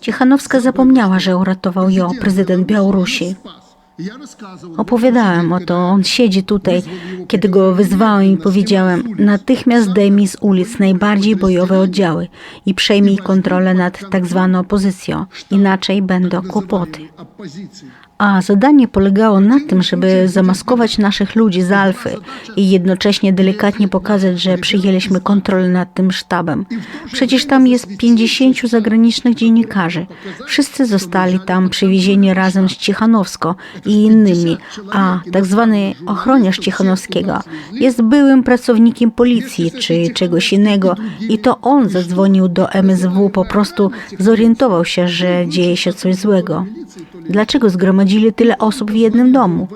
Cichanowska zapomniała, że uratował ją prezydent Białorusi. Opowiadałem o to, on siedzi tutaj, kiedy go wyzwałem i powiedziałem, natychmiast zdejmij z ulic najbardziej bojowe oddziały i przejmij kontrolę nad tak zwaną opozycją, inaczej będą kłopoty. A zadanie polegało na tym, żeby zamaskować naszych ludzi z Alfy i jednocześnie delikatnie pokazać, że przyjęliśmy kontrolę nad tym sztabem. Przecież tam jest 50 zagranicznych dziennikarzy. Wszyscy zostali tam przywiezieni razem z Cichanowską i innymi, a tak zwany ochroniarz Cichanowskiego jest byłym pracownikiem policji czy czegoś innego i to on zadzwonił do MSW, po prostu zorientował się, że dzieje się coś złego. Dlaczego zgromadzili tyle osób w jednym domu?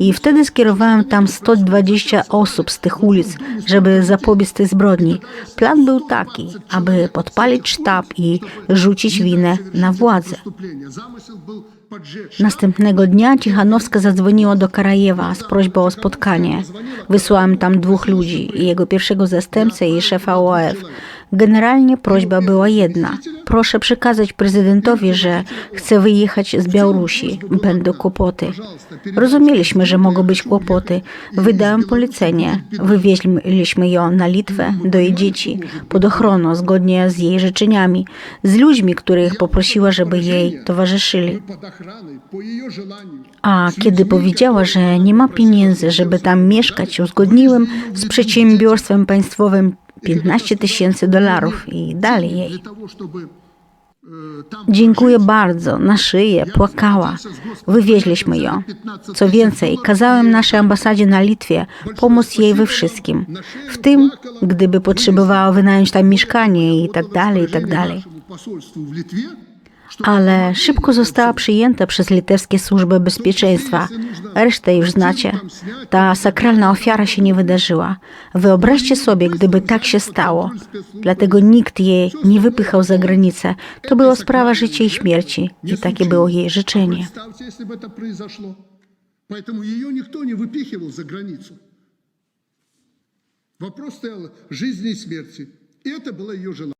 I wtedy skierowałem tam 120 osób z tych ulic, żeby zapobiec tej zbrodni. Plan był taki, aby podpalić sztab i rzucić winę na władzę. Następnego dnia Cichanowska zadzwoniła do Karajewa z prośbą o spotkanie. Wysłałem tam dwóch ludzi, jego pierwszego zastępcę i szefa OF. Generalnie prośba była jedna. Proszę przekazać prezydentowi, że chcę wyjechać z Białorusi. Będą kłopoty. Rozumieliśmy, że mogą być kłopoty. Wydałem polecenie. Wywieźliśmy ją na Litwę do jej dzieci pod ochroną, zgodnie z jej życzeniami, z ludźmi, których poprosiła, żeby jej towarzyszyli. A kiedy powiedziała, że nie ma pieniędzy, żeby tam mieszkać, uzgodniłem z przedsiębiorstwem państwowym 15 tysięcy dolarów i dali jej. Dziękuję bardzo, na szyję, płakała. Wywieźliśmy ją. Co więcej, kazałem naszej ambasadzie na Litwie pomóc jej we wszystkim. W tym, gdyby potrzebowała wynająć tam mieszkanie i tak dalej, i tak dalej Ale szybko została przyjęta przez litewskie służby bezpieczeństwa. Resztę już znacie. Ta sakralna ofiara się nie wydarzyła. Wyobraźcie sobie, gdyby tak się stało. Dlatego nikt jej nie wypychał za granicę. To była sprawa życia i śmierci. I takie było jej życzenie. Представьте, если бы это произошло. Поэтому ее никто не выпихивал за границу. Вопрос стоял жизни и смерти. И это было ее желание.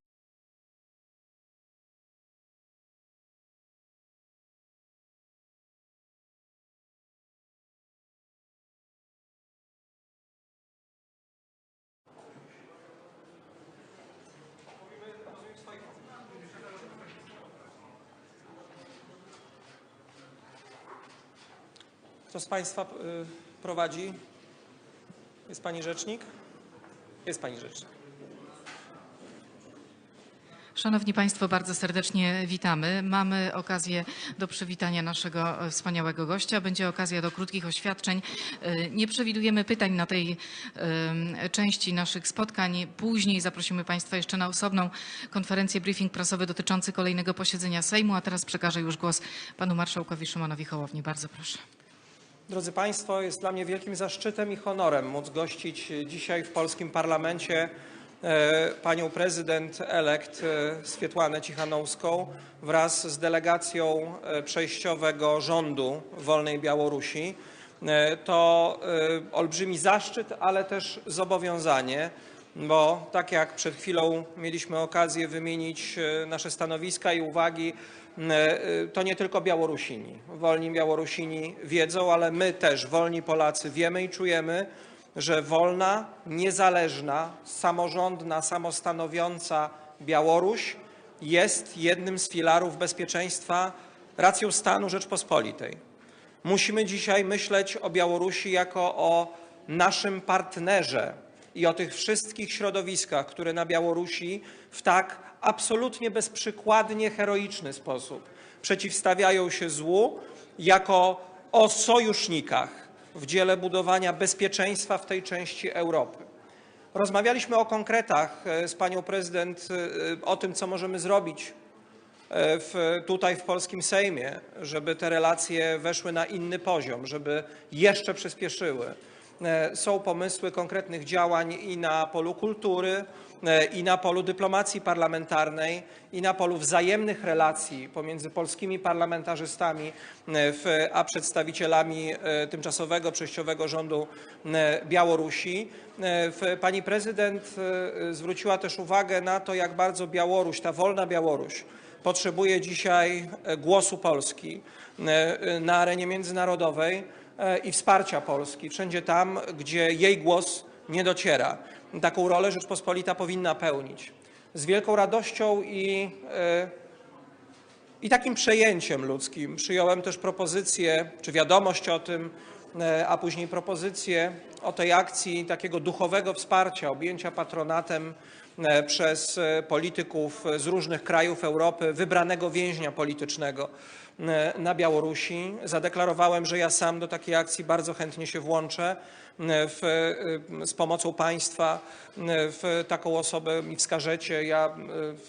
Kto z Państwa y, prowadzi? Jest Pani rzecznik? Jest Pani rzecznik. Szanowni Państwo, bardzo serdecznie witamy. Mamy okazję do przywitania naszego e, wspaniałego gościa. Będzie okazja do krótkich oświadczeń. E, Nie przewidujemy pytań na tej części naszych spotkań. Później zaprosimy Państwa jeszcze na osobną konferencję, briefing prasowy dotyczący kolejnego posiedzenia Sejmu. A teraz przekażę już głos panu marszałkowi Szymonowi Hołowni. Bardzo proszę. Drodzy Państwo, jest dla mnie wielkim zaszczytem i honorem móc gościć dzisiaj w polskim parlamencie e, panią prezydent elekt e, Swietłanę Cichanowską wraz z delegacją e, przejściowego rządu wolnej Białorusi. To olbrzymi zaszczyt, ale też zobowiązanie, bo tak jak przed chwilą mieliśmy okazję wymienić e, nasze stanowiska i uwagi, e, e, to nie tylko Białorusini. Wolni Białorusini wiedzą, ale my też, wolni Polacy, wiemy i czujemy, że wolna, niezależna, samorządna, samostanowiąca Białoruś jest jednym z filarów bezpieczeństwa racją stanu Rzeczpospolitej. Musimy dzisiaj myśleć o Białorusi jako o naszym partnerze i o tych wszystkich środowiskach, które na Białorusi w tak absolutnie bezprzykładnie heroiczny sposób przeciwstawiają się złu, jako o sojusznikach w dziele budowania bezpieczeństwa w tej części Europy. Rozmawialiśmy o konkretach e, z panią prezydent, e, o tym, co możemy zrobić e, w, tutaj w polskim Sejmie, żeby te relacje weszły na inny poziom, żeby jeszcze przyspieszyły. E, Są pomysły konkretnych działań i na polu kultury, e, i na polu dyplomacji parlamentarnej, i na polu wzajemnych relacji pomiędzy polskimi parlamentarzystami e, a przedstawicielami tymczasowego przejściowego rządu Białorusi. Pani prezydent zwróciła też uwagę na to, jak bardzo Białoruś, ta wolna Białoruś, potrzebuje dzisiaj głosu Polski na arenie międzynarodowej i wsparcia Polski wszędzie tam, gdzie jej głos nie dociera. Taką rolę Rzeczpospolita powinna pełnić. Z wielką radością i e, i takim przejęciem ludzkim przyjąłem też propozycję, czy wiadomość o tym, e, a później propozycję o tej akcji takiego duchowego wsparcia, objęcia patronatem e, przez e, polityków z różnych krajów Europy wybranego więźnia politycznego e, na Białorusi. Zadeklarowałem, że ja sam do takiej akcji bardzo chętnie się włączę. e, W, e, z pomocą państwa e, w taką osobę mi wskażecie. Ja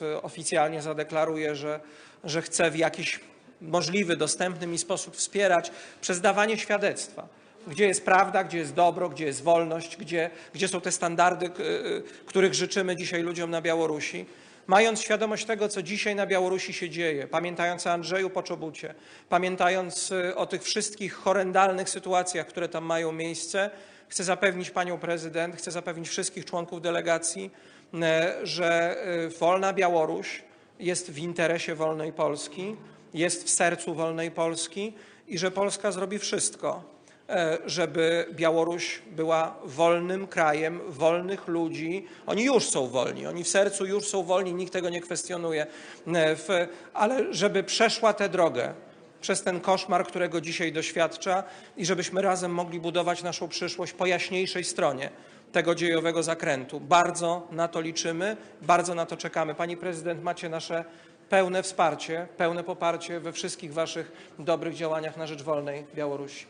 e, oficjalnie zadeklaruję, że że chce w jakiś możliwy, dostępny mi sposób wspierać przez dawanie świadectwa. Gdzie jest prawda, gdzie jest dobro, gdzie jest wolność, gdzie, gdzie są te standardy, y, których życzymy dzisiaj ludziom na Białorusi. Mając świadomość tego, co dzisiaj na Białorusi się dzieje, pamiętając o Andrzeju Poczobucie, pamiętając y, o tych wszystkich horrendalnych sytuacjach, które tam mają miejsce, chcę zapewnić panią prezydent, chcę zapewnić wszystkich członków delegacji, y, że wolna Białoruś jest w interesie wolnej Polski, jest w sercu wolnej Polski i że Polska zrobi wszystko, e, żeby Białoruś była wolnym krajem, wolnych ludzi. Oni już są wolni, oni w sercu już są wolni, nikt tego nie kwestionuje, E, ale żeby przeszła tę drogę przez ten koszmar, którego dzisiaj doświadcza i żebyśmy razem mogli budować naszą przyszłość po jaśniejszej stronie tego dziejowego zakrętu. Bardzo na to liczymy, bardzo na to czekamy. Pani prezydent, macie nasze pełne wsparcie, pełne poparcie we wszystkich waszych dobrych działaniach na rzecz wolnej Białorusi.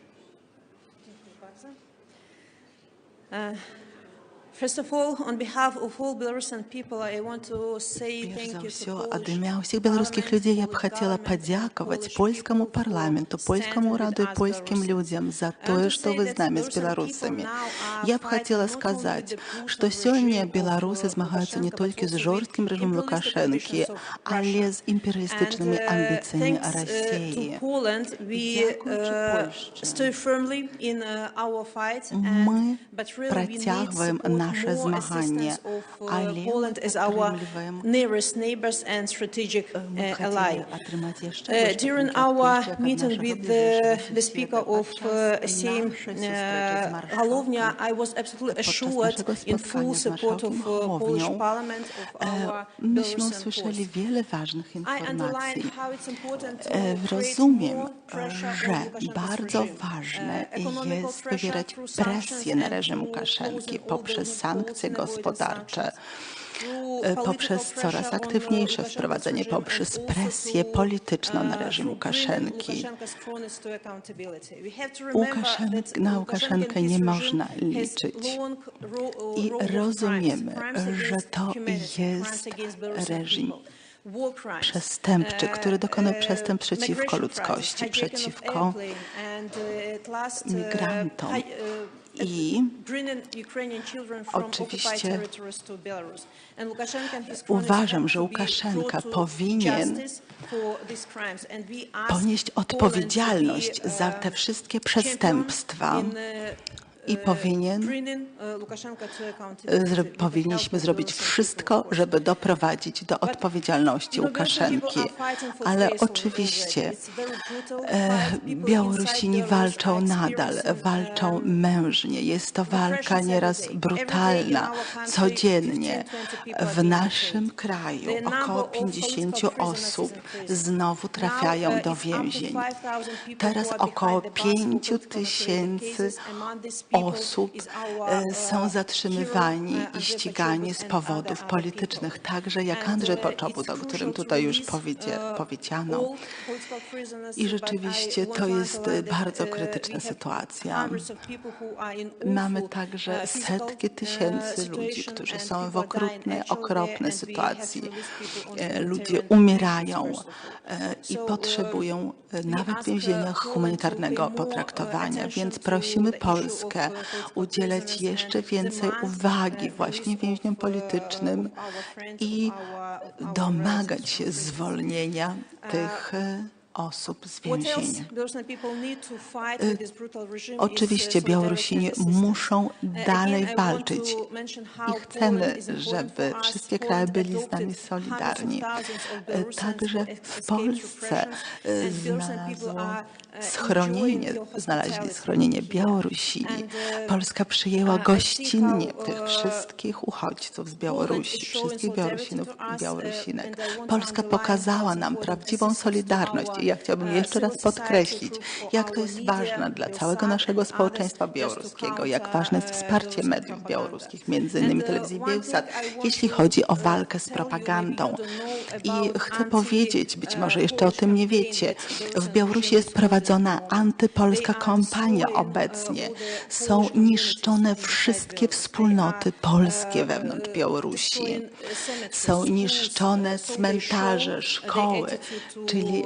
First of all, on behalf of all Belarusian people, I want to say Перш thank за you все, to ад Polish ім'я усіх білоруських parliament, людей я б Polish хотіла government, подякувати Polish польському people who парламенту, stand польскому with раду и us, польским Belarusians. людям за And то, to что say вы that с нами, с Belarusian белорусами. people now are Я б fighting хотіла not only сказати, with the що brutal сьогодні regime of, білоруси uh, змагаються не Lukashenko, тільки but з also with жорстким режимом imperialistic Лукашенки, ambitions of але Russia. з імперіалістичними And, uh, амбіціями thanks, uh, Росії. to Poland, we Дякуючи uh, Польщі. stood firmly in uh, our fight, and, Ми but really we need протягуємо support наше more змагання, assistance of uh, але Poland ми as our підтримуємо nearest neighbors and strategic Ми uh, б хотіли ally. отримати ще Uh, більше during підтримки our як від meeting нашого with ближнього the, the сусіда. Speaker of Під uh, час Sejm, нашої зустрічі з uh, маршалком, Halovnia, I was absolutely Podczas assured naszego in spotkania full z support of marszałkiem uh, Polish Hołownią, Parliament, of E, our Myśmy Belarusian usłyszeli cause. wiele ważnych I underline informacji. how it's important to E, create Rozumiem, more pressure on że Lukashenko's bardzo regime. ważne Uh, economical jest pressure wywierać through sanctions presję na and reżim through Łukaszenki closing all poprzez the sankcje gospodarcze, e, poprzez coraz aktywniejsze wprowadzenie, poprzez presję polityczną na uh, reżim Łukaszenki. Łukaszenk- na Łukaszenkę nie można liczyć. I rozumiemy, że to jest reżim przestępczy, który dokonał uh, przestępstw przeciwko ludzkości, przeciwko uh, migrantom. Uh, I oczywiście uważam, że Łukaszenka powinien ponieść odpowiedzialność be, za uh, te wszystkie przestępstwa. uh, i powinien powinniśmy zrobić wszystko, żeby doprowadzić do odpowiedzialności Łukaszenki. Ale oczywiście e, Białorusini walczą nadal, walczą mężnie. Jest to walka nieraz brutalna. Codziennie 15-20 people are w naszym kraju około of political 50 prisoners is osób znowu trafiają do więzień. 5,000 people Teraz około behind the bars for 5 political tysięcy osób e, są zatrzymywani i ścigani z powodów politycznych, także jak And, Andrzej Poczobut, o którym tutaj już powiedziano. I rzeczywiście to jest bardzo krytyczna sytuacja. Mamy także setki tysięcy ludzi, którzy są w okrutnej, okropnej sytuacji. E, Ludzie umierają e, i potrzebują we nawet w więzieniach humanitarnego potraktowania, więc prosimy Polskę udzielać jeszcze więcej uwagi właśnie więźniom politycznym i domagać się zwolnienia tych e, osób z więzienia. Uh, Oczywiście solidarity Białorusini muszą Uh, dalej walczyć i chcemy, żeby wszystkie kraje byli z nami solidarni. Belarusians Także w Polsce people znalazło uh, schronienie, znaleźli schronienie. Białorusini. Uh, Polska przyjęła uh, gościnnie tych uh, wszystkich uchodźców z Białorusi, wszystkich Białorusinów i us, uh, Białorusinek. Polska pokazała nam prawdziwą solidarność i ja chciałbym uh, jeszcze raz podkreślić, jak to jest ważne dla całego naszego społeczeństwa białoruskiego, jak ważne jest uh, wsparcie mediów białoruskich, między innymi uh, telewizji Bielsat, jeśli chodzi o walkę z propagandą. I chcę powiedzieć, być może jeszcze o tym nie wiecie, w Białorusi jest prowadzona antypolska kampania obecnie. Są niszczone wszystkie wspólnoty polskie wewnątrz Białorusi. Są niszczone cmentarze, szkoły, czyli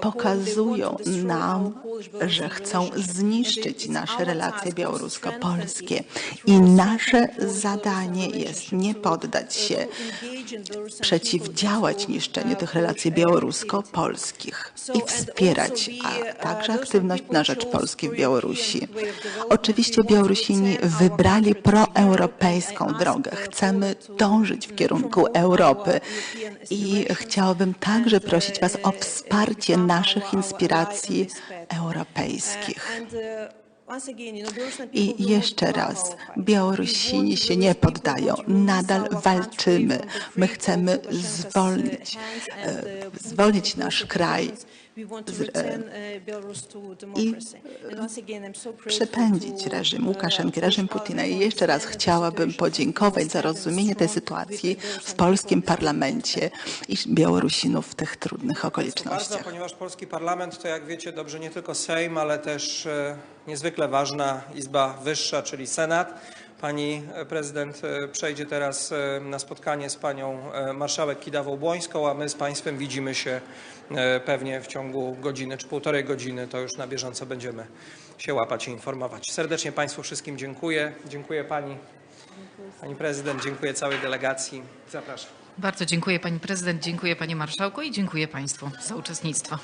pokazują nam, że chcą zniszczyć nasze relacje białorusko-polskie. I nasze zadanie jest nie poddać się, przeciwdziałać niszczeniu tych relacji białorusko-polskich i wspierać a także aktywność na rzecz Polski w Białorusi. Oczywiście Białorusini wybrali proeuropejską drogę. Chcemy dążyć w kierunku Europy i chciałabym także prosić Was o wsparcie naszych inspiracji europejskich. I jeszcze raz, Białorusini się nie poddają, nadal walczymy. My chcemy zwolnić, e, zwolnić nasz kraj i przepędzić reżim Łukaszenki, reżim Putina. I jeszcze raz chciałabym podziękować za rozumienie tej sytuacji w polskim parlamencie i Białorusinów w tych trudnych bardzo, okolicznościach. ponieważ polski parlament to, jak wiecie dobrze, nie tylko Sejm, ale też e, niezwykle ważna Izba Wyższa, czyli Senat. Pani e, prezydent e, przejdzie teraz e, na spotkanie z panią marszałek Kidawą-Błońską, a my z państwem widzimy się pewnie w ciągu godziny czy półtorej godziny. To już na bieżąco będziemy się łapać i informować. Serdecznie państwu wszystkim dziękuję. Dziękuję pani, pani prezydent, dziękuję całej delegacji. Zapraszam. Bardzo dziękuję pani prezydent, dziękuję panie marszałku i dziękuję państwu za uczestnictwo.